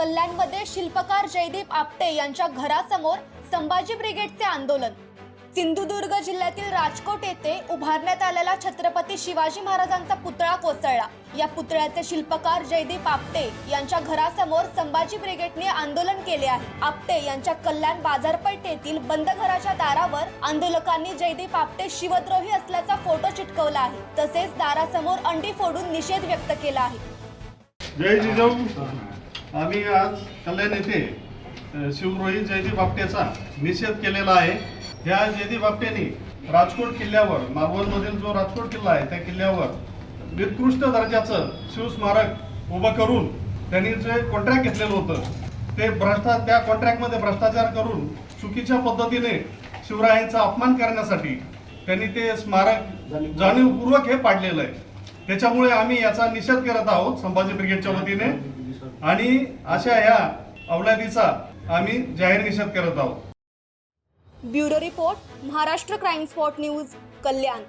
कल्याणमध्ये शिल्पकार जयदीप आपटे यांच्या घरासमोर संभाजी ब्रिगेडचे आंदोलन. सिंधुदुर्ग जिल्ह्यातील राजकोट येथे उभारण्यात आलेला छत्रपती शिवाजी महाराजांचा पुतळा कोसळला. या पुतळ्याचे शिल्पकार जयदीप आपटे यांच्या घरासमोर संभाजी ब्रिगेडने आंदोलन केले आहे. आपटे यांच्या कल्याण बाजारपेठ येथील बंद घराच्या दारावर आंदोलकांनी जयदीप आपटे शिवद्रोही असल्याचा फोटो चिटकवला आहे. तसेच दारासमोर अंडी फोडून निषेध व्यक्त केला आहे. जय जिजाऊ. आम्ही आज कल्याण येथे शिवरोही जयदीप आपटेचा निषेध केलेला आहे. ह्या जयदीप आपटेने राजकोट किल्ल्यावर मालवणमधील जो राजकोट किल्ला आहे त्या किल्ल्यावर निकृष्ट दर्जाचं शिवस्मारक उभं करून त्यांनी जे कॉन्ट्रॅक्ट घेतलेलं होतं ते भ्रष्टा त्या कॉन्ट्रॅक्टमध्ये भ्रष्टाचार करून चुकीच्या पद्धतीने शिवरायांचा अपमान करण्यासाठी त्यांनी ते स्मारक जाणीवपूर्वक हे पाडलेलं आहे. त्याच्यामुळे आम्ही याचा निषेध करत आहोत संभाजी ब्रिगेडच्या वतीने. आणि अशा या अवलादीचा आम्ही जाहीर निषेध करत आहोत. Bureau report Maharashtra crime spot news Kalyan.